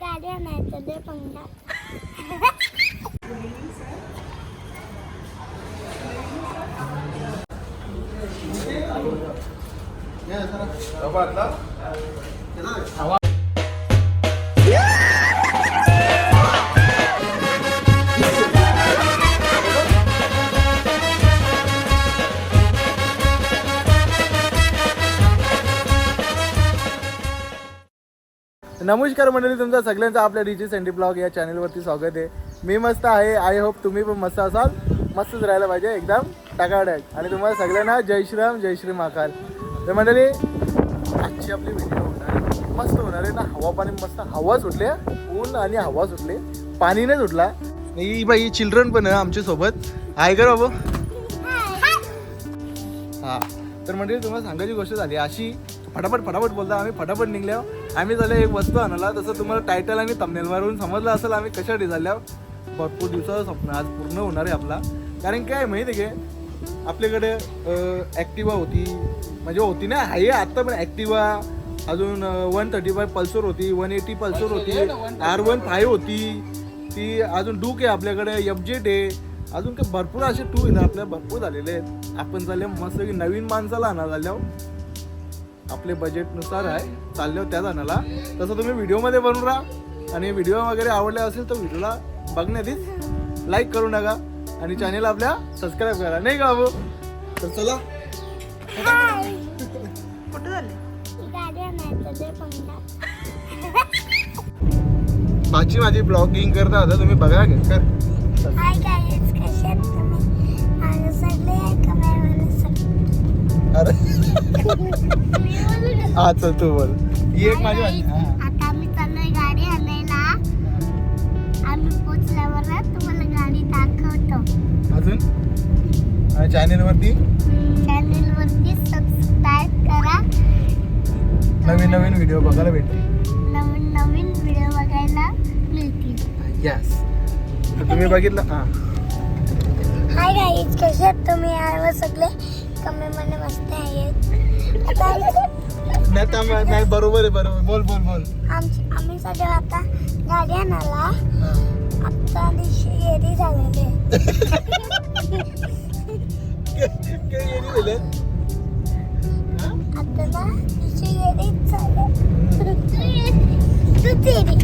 गाडी đứa bằng पंगा Yeah, that's right. नमस्कार मंडळी तुमचं सगळ्यांचं आपल्या डीजे सँडी ब्लॉग या चॅनलवरती स्वागत आहे. मी मस्त आहे. आय होप तुम्ही पण मस्त असाल. मस्तच राहायला पाहिजे. एकदम टकाडक आणि तुम्हाला सगळ्यांना जय श्रीराम जय श्री महाकाल. तर मंडळी आजची आपली व्हिडिओ होणार आहे. मस्त होणार आहे ना. हवा पाणी मस्त. हवा सुटले ऊन आणि हवा सुटले. पाणी नाही सुटला. ही बाई चिल्ड्रन पण आहे आमच्यासोबत. आहे का बाबू. हा. तर म्हणजे तुम्हाला सांगायची गोष्ट झाली. अशी फटाफट फटाफट बोलता आम्ही फटाफट निघल्या आम्ही झालं एक वस्तू आणला तसं तुम्हाला टायटल आणि थंबनेलवरून समजलं असेल आम्ही कशासाठी झाल्या भरपूर दिवसाचं स्वप्न आज पूर्ण होणार आहे आपला. कारण काय माहिती आहे की आपल्याकडे ॲक्टिवा होती. म्हणजे होती ना आहे आत्ता पण ॲक्टिवा अजून वन थर्टी फाय पल्सर होती वन एटी पल्सर होती आर वन फाईव्ह होती. ती अजून डूक आहे आपल्याकडे एफ जेट आहे. अजून काय भरपूर असे टू व्हीलर आपल्या भरपूर झालेले आहेत. आपण झाले मस्त की नवीन माणसाला आणा झाल्यावर आपले बजेटनुसार आहे. चालल्यावर त्याच आणाला तसं तुम्ही व्हिडिओमध्ये बनवून राहा. आणि व्हिडिओ वगैरे आवडले असेल तर व्हिडिओला बघण्याआधीच लाईक करू नका. आणि चॅनेल आपल्या सबस्क्राईब करा. नाही का बाबू? तर चला. कुठे झाले पाची माझी ब्लॉगिंग करता आता तुम्ही बघा कर. माझं अरे. हा चल तू बोल. ही एक माझी वाली. हा. आता आम्ही चाललोय गाडी आणायला. आम्ही पोचल्यावर ना तुम्हाला गाडी दाखवतो. अजून? चॅनेल वरती चॅनल वरती सबस्क्राईब करा. नवीन नवीन व्हिडिओ बघायला भेटतील. नवीन नवीन व्हिडिओ बघायला मिळतील. यस तुम्ही बघितलं? हा. हाय गाईज कसे आहेत तुम्ही? यावर सगळे कमी मध्ये मस्त आहेत. नाही थांबा नाही बरोबर आहे बरोबर. बोल बोल बोल. आमची आम्ही सगळे आता गाडी आणायला आता दिवशी येरी झालेली काय येरी झाले आता ना दिवशी येरी झाले. तू तेरी.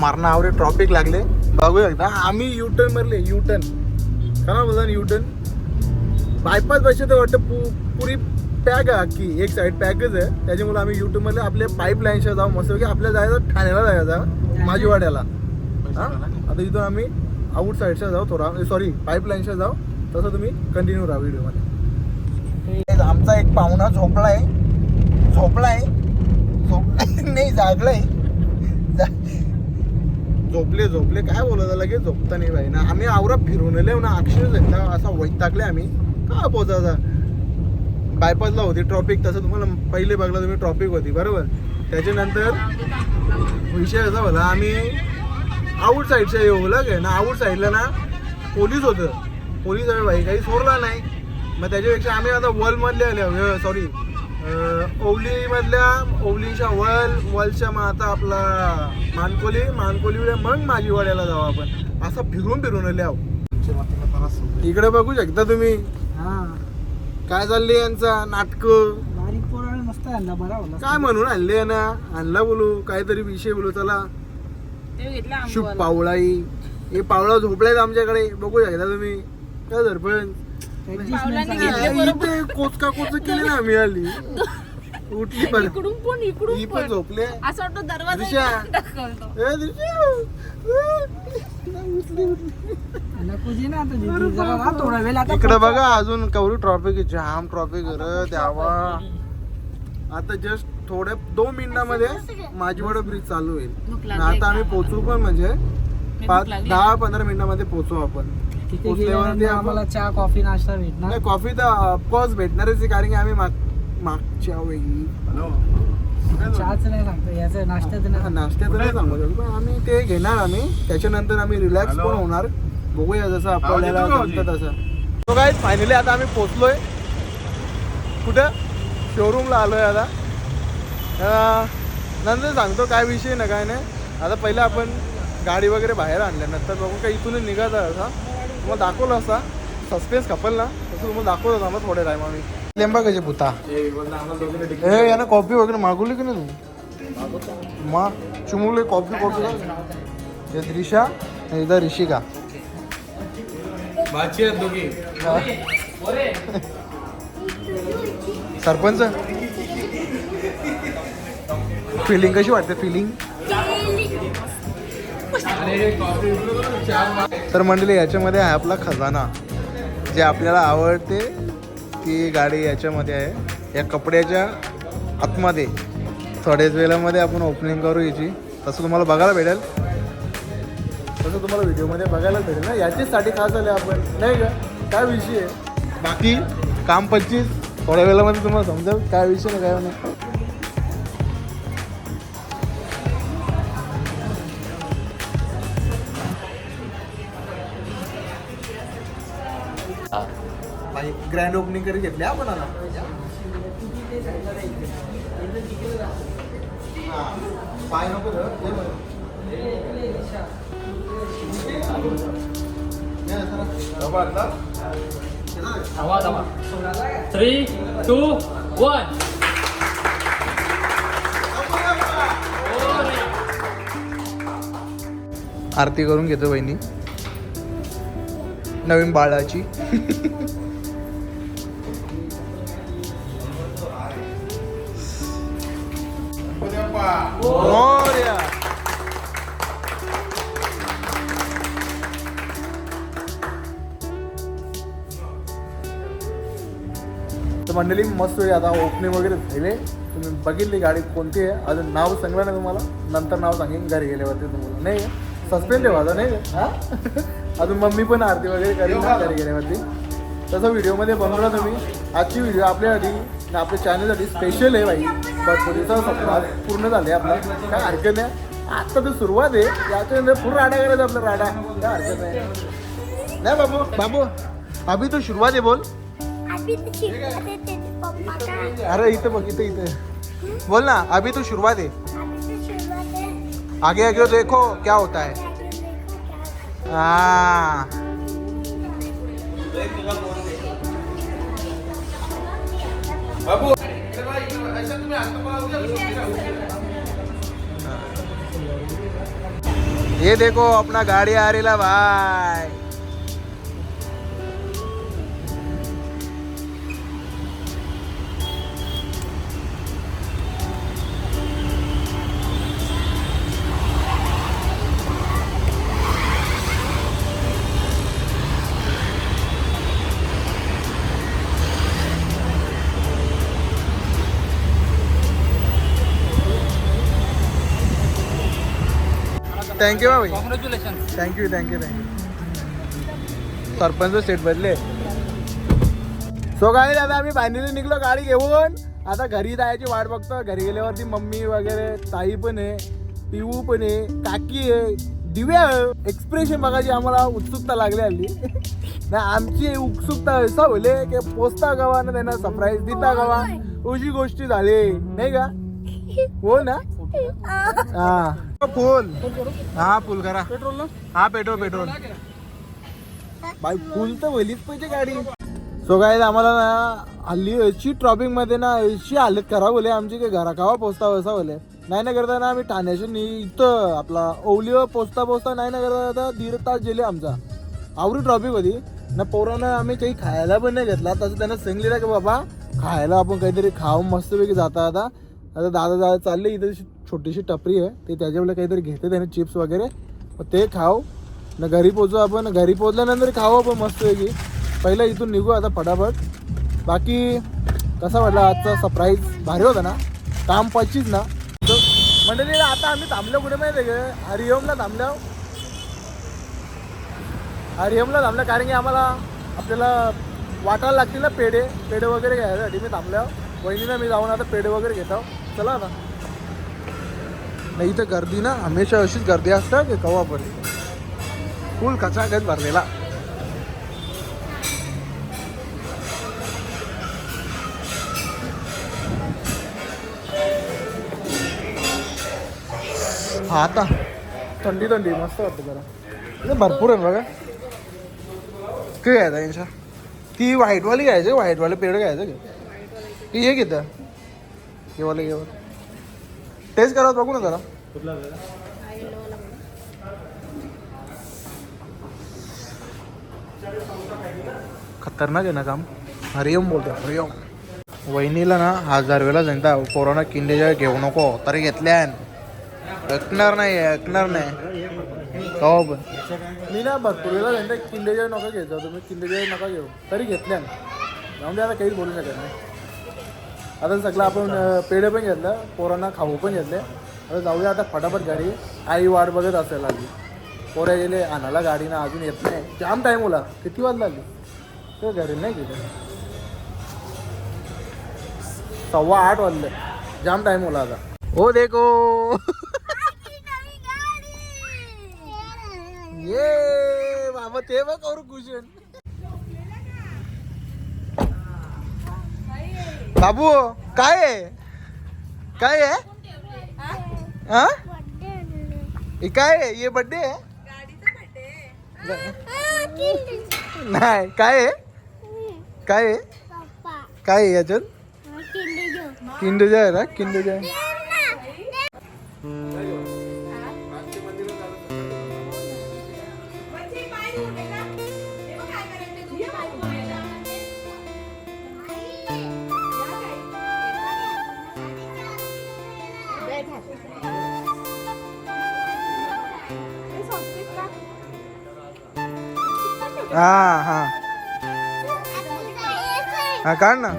मारणं आवडे ट्रॉफिक लागले. बघूया एकदा. आम्ही युटर्न मारले. यू टर्न का बोला यू बायपास तर वाटतं पु पुरी पॅक आहे अख्खी. एक साईड पॅकच आहे. त्याच्यामुळे आम्ही युट्यूबमध्ये आपल्या पाईप लाईनच्या जाऊ मस्त की आपल्या जायचं ठाण्याला जायचं माझीवाड्याला हा? आता इथून आम्ही आउट साईडच्या जाऊ थोडा सॉरी पाईप लाईनच्या जाऊ. तसं तुम्ही कंटिन्यू राहा व्हिडिओमध्ये आमचा एक पाहुणा झोपलाय. झोपलाय. झोपलाय नाही जागलाय. जा- झोपले झोपले. काय बोलत लगेच झोपता नाही बाई. ना आम्ही आवरा फिरून आले ना अक्षर असा वैतागले आम्ही. का पोचायचा बायपासला होती ट्रॉफिक तसं तुम्हाला पहिले बघला तुम्ही ट्रॉफिक होती बरोबर? त्याच्यानंतर विषय असा होता आम्ही आउट साईडच्या येऊ काय ना आउट साईडला ना पोलीस होतं. पोलीस आहे बाई काही सोडला नाही. मग त्याच्यापेक्षा आम्ही आता वलमधले आले सॉरी ओवलीमधल्या ओवलीच्या वल वलच्या मग आता आपला मानकोली मानकोली मग माझी वाड्याला जाऊ आपण. असं फिरून फिरून आले आहो. इकडे बघू शकता तुम्ही. काय चालले यांचा? नाटक? बारीक पोराने मस्त आणला बरा होला काय म्हणून आणले ना आणला बोलू काहीतरी विषय बोलू चला. शुभ पावळाई हे पावळा झोपलायत आमच्याकडे. बघू शकता तुम्ही. काय सरपंच? इथे कोचका कोच केली ना आम्ही आली उठली पण. इकडून पण इकडून ही पण झोपले. असं वाटतं दरवाजा. ए, दिशा. इकडे बघा अजून कवरी ट्रॉफिक जाम ट्रॉफिक द्यावा आता जस्ट थोड्या दोन मिनिटामध्ये माझीवाडा ब्रिज चालू होईल. आता आम्ही पोहोचू पण म्हणजे पाच. दहा पंधरा मिनिटामध्ये पोहोचू आपण. आम्हाला चहा कॉफी नाश्ता भेटणार? नाही कॉफी तर ऑफकोर्स भेटणारच आहे कारण की आम्ही माग मागच्या वेळी चहाच नाही सांगतो याचं नाश्त्याचं नाही सांगतो. नाश्त्याचं नाही सांगू शकत. पण आम्ही ते घेणार आम्ही. त्याच्यानंतर आम्ही रिलॅक्स पण होणार. बघूया जसं आपल्याला जमतं तसं. तो काय फायनली आता आम्ही पोचलोय कुठं? शोरूमला आलोय आता. अं, नंतर सांगतो काय विषय ना काय नाही. आता पहिलं आपण गाडी वगैरे बाहेर आणल्या नंतर बघू काय इथूनच निघायचा असा तुम्हाला दाखवलं असा सस्पेन्स खपल ना. तुम्हाला दाखवलं होता मग थोड्या टाइम आम्ही लेंबा कसे पुता? ए यानं कॉफी वगैरे मागवली की नाही तू? मग चिमुले कॉफी कॉफी हे आणि इथं ऋषिका. हा. सरपंच? फिलिंग कशी वाटते फिलिंग तर मंडळी याच्यामध्ये आहे आपला खजाना. जे आपल्याला आवडते ती गाडी याच्यामध्ये आहे. या कपड्याच्या आतमध्ये थोड्याच वेळामध्ये आपण ओपनिंग करू याची. तसं तुम्हाला बघायला भेटेल. तसं तुम्हाला व्हिडिओमध्ये बघायला भेटेल ना. याचीचसाठी खास आले आपण. नाही का? काय विषय आहे? बाकी काम पंचवीस. थोड्या वेळामध्ये तुम्हाला समजेल. काय विषय नाही काय नाही. ग्रँड ओपनिंग करी घेतली आपण आता हा. पाय नको. थ्री टू वन आरती करून घेतो बहिणी. नवीन बाळाची. मोरया. तर मंडळी मस्त आहे आता ओपनिंग वगैरे झाले. तुम्ही बघितली गाडी कोणती आहे? अजून नाव सांगलं ना तुम्हाला? नंतर नाव सांगेन घरी गेल्यावरती तुम्हाला. नाही सस्पेंड आहे माझा नाही हा? अजून मम्मी पण आरती वगैरे करेल घरी गेल्यावरती. तसं व्हिडिओमध्ये बनवला तुम्ही. आजची व्हिडिओ आपल्यासाठी आणि आपल्या चॅनलसाठी स्पेशल आहे बाई. भरपूर दिवसाचं स्वप्न आज पूर्ण झाले आपलं. काय हरकत नाही. आता तर सुरुवात आहे. याच्यानंतर पूर्ण राडा करायचा आपला राडा. काय हरकत नाही. नाही बाबू बाबू अभि तू सुरुवात आहे बोल. अभी तो शिकवत आहे त्याचे पप्पा का? अरे इथं बघ इथं इथं. बोल ना अभी तो शुरुआत है अभी तो शुरुआत है आगे आगे देखो क्या होता है. आगे बाबू. ये देखो अपना गाड़ी आ रही ला भाई। थँक्यू भाई congratulation thank you thank you thank you sarpanch set बदले. सो काय दादा आम्ही फायनली निघलो गाडी घेऊन. आता घरी जायची वाट बघतो. घरी गेल्यावरती मम्मी वगैरे ताई पण आहे पिऊ पण आहे काकी आहे दिव्या एक्सप्रेशन बघायची आम्हाला उत्सुकता लागली हल्ली. ना आमची उत्सुकता असा होले की पोचता गावा ना त्यांना सरप्राईज दिता गावा. अशी गोष्टी झाली. नाही का? हो ना? हा. फुल. हा फुल करा. पेट्रोल हा पेट्रोल पेट्रोल. बाई फुल तर वलीच पाहिजे गाडी. सो काय आम्हाला ना हल्ली अशी ट्रॉपिकमध्ये ना अशी हालत खराब होले. आमची काही घरा कावा पोचता वसा होले. नाही ना करता ना आम्ही ठाण्याशी नि- इथं आपला ओवलीवर पोचता पोचता नाही ना करता आता दीड तास गेले आमचा. आवरी ट्रॉपिक होती. ना पोरानं आम्ही काही खायला पण नाही घेतला. तसं त्यांना सांगलेलं की बाबा खायला आपण काहीतरी खाऊ मस्तपैकी जाता आता. आता दादा दादा चालले इथं छोटीशी टपरी आहे. ते त्याच्यामध्ये काहीतरी घेते त्याने चिप्स वगैरे. मग ते खाऊ. ना घरी पोचू आपण. घरी पोचल्यानंतर खाऊ आपण मस्तपैकी पहिलं इथून निघू आता फटाफट. बाकी कसा वाटला आजचा सरप्राईज भारी होता ना? काम पच्चीस ना? तर मंडळी आता आम्ही थांबलो कुठे माहिती आहे का? हरिओमला थांबलो. हरिओमला थांबलं कारण की आम्हाला आपल्याला वाटायला लागतील ना पेढे. पेढे वगैरे घ्यायसाठी मी थांबलो. वहिनीला मी जाऊन आता पेढे वगैरे घेतो. चला ना नाही इथं गर्दी ना हमेशा अशीच गर्दी असतात की कवा पण. फुल खचाखच भरलेला. हा आता. थंडी थंडी मस्त वाटतं जरा. इथे भरपूर आहे बघा. काय घ्यायचं यांच्या? ती व्हाईटवाली घ्यायचं व्हाईटवाले पेड घ्यायचं की? ती हे घेतं घेवाले घेवा टेस्ट करा बघू ना जरा. खतरनाक आहे ना काम. हरिओम बोलतो हरिओम. वहिनीला ना हजार वेळा सांगता कोरोना किंडेच्या घेऊ नको तरी घेतल्यान ऐकणार नाही ऐकणार नाही. हो पण? मी ना भरपूर वेळा सांगता किंडेच्या नका घ्यायचा तुम्ही किंडेच्या नका घेऊ तरी घेतल्यान जाऊन दे आता काहीच बोलू शकत नाही. आता सगळं आपण पेढे पण घेतलं पोरांना खाऊ पण घेतले. आता जाऊया आता फटाफट गाडी आई वाट बघत असेल आधी पोऱ्या गेले आणायला गाडी ना अजून येत नाही. जाम टाईम होला. किती वाजला आली? ते घरी नाही गेले. सव्वा आठ वाजले. जाम टाईम होला आता. हो देखो. ये बाबा ते बघ करू कुशन. बाबू काय आहे? काय आहे? काय आहे? हे बड्डे आहे? नाही काय आहे? काय आहे? काय आहे याच्यात? किंडोजा आहे ना? किंडोजा हा हा. हा काढ ना.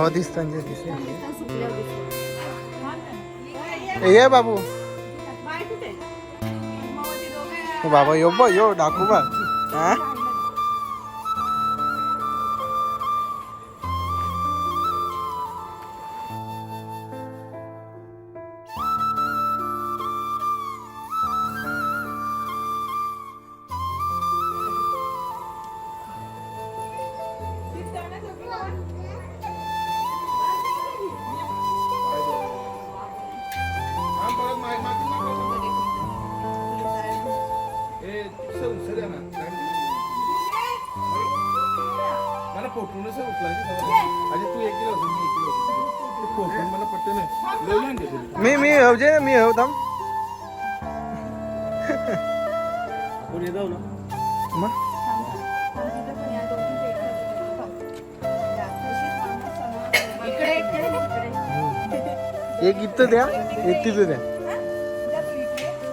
हो दिसतं दिसतं ये बाबू. बाबा यो बा यो डाकू बा हा? मी मी हवजे मी हव थांब. मग? एक इथं द्या एक तिथं द्या.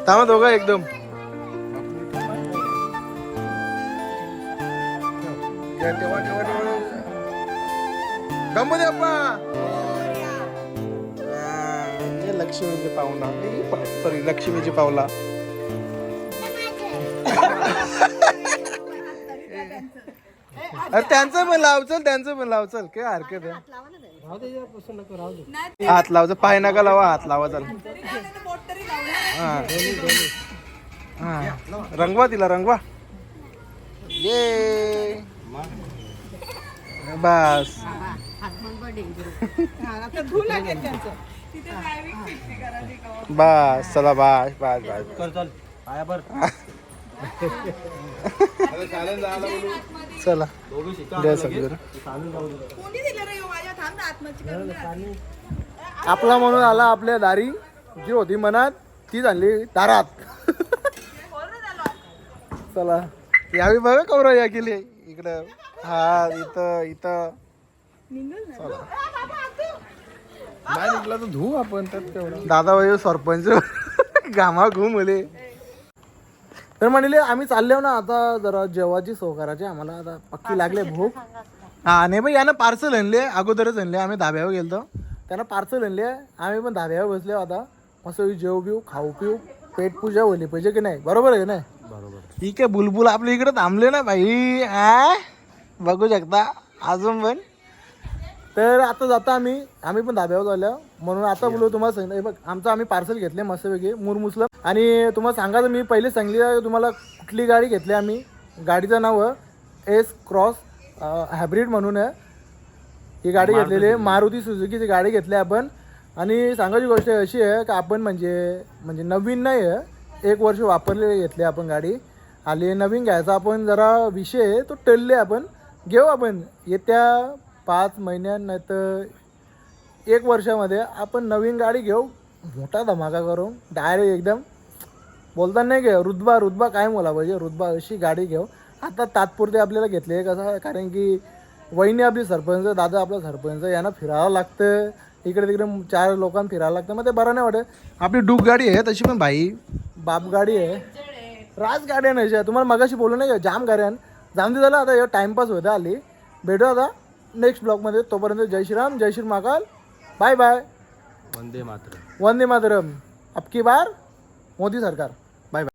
थांबा दोघं एकदम. लक्ष्मीचे म्हणजे पाहुणा. सॉरी लक्ष्मीची म्हणजे पावला. अरे त्यांचं पण लाव चल त्यांचं पण लाव चल काय हरकत आहे? हात लावचं पाय नका लावा हात लावा चल. हा. रंगवा तिला रंगवा. ये. बस. बस चला बस बस बस कर चल. द्या सगळं. द्या. आपला म्हणून आला आपल्या दारी. जी होती मनात ती झाली दारात. चला. यावेळी बघा कवरा या केली. इकडं. हा इथं इथं. चला. नाही निघला तर धुवू आपण त्यात तेवढं. दादा भाई सरपंच. घामा घुमले तर म्हणले आम्ही चाललो ना आता जरा जेवाची सोय करायची आम्हाला. आता पक्की लागले भूक. हा नाही बाई यानं पार्सल आणले. अगोदरच आणले. आम्ही धाब्यावर गेलतो. त्यानं पार्सल आणले. आम्ही पण धाब्यावर बसले आता. मस्त जेव बिव खाऊ पिऊ. पेट पूजा होली. पाहिजे की नाही? बरोबर आहे की नाही? बरोबर. ठीक आहे बुलबुल आपल्या इकडे थांबले ना भाई आ? बघू शकता. अजून पण. तर आता जाता आम्ही. आम्ही पण धाब्यावर झालो म्हणून आता बोलू तुम्हाला सांग हे बघ आमचं आम्ही पार्सल घेतले मस्तपैकी मुरमुसलं. आणि तुम्हाला सांगा तर मी पहिले सांगली तुम्हाला कुठली गाडी घेतली आम्ही? गाडीचं नाव एस क्रॉस हायब्रिड म्हणून आहे. ही गाडी घेतलेली आहे. मारुती सुझुकीची गाडी घेतली आपण. आणि सांगायची गोष्ट अशी आहे की आपण म्हणजे म्हणजे नवीन नाही आहे. एक वर्ष वापरलेली घेतली आपण गाडी. आली नवीन घ्यायचा आपण जरा विषय आहे तो टलले आपण. घेऊ आपण. येत्या पाच महिन्यात नाही तर एक वर्षामध्ये आपण नवीन गाडी घेऊ मोठा धमाका करू डायरेक्ट एकदम बोलताना नाही घेऊ रुतबा रुतबा काय बोला पाहिजे रुतबा अशी गाडी घेऊ. आता तात्पुरते आपल्याला घेतली आहे कसं? कारण की वहिनी आपली सरपंच दादा आपला सरपंच यांना फिरावं लागतं. इकडे तिकडे चार लोकांना फिरावं लागतं मग ते बरं नाही वाटत. आपली डूक गाडी आहे तशी पण भाई. बाप गाडी आहे. राज गाड्या नाही तुम्हाला मगाशी बोलू नाही जाम गाड्यान जाम दे झालं आता टाइमपास होता आली. भेटू आता. नेक्स्ट ब्लॉगमध्ये तोपर्यंत जय श्रीराम जय श्री महाकाल. बाय बाय वंदे मातरम. वंदे मातरम. अबकी बार? मोदी सरकार.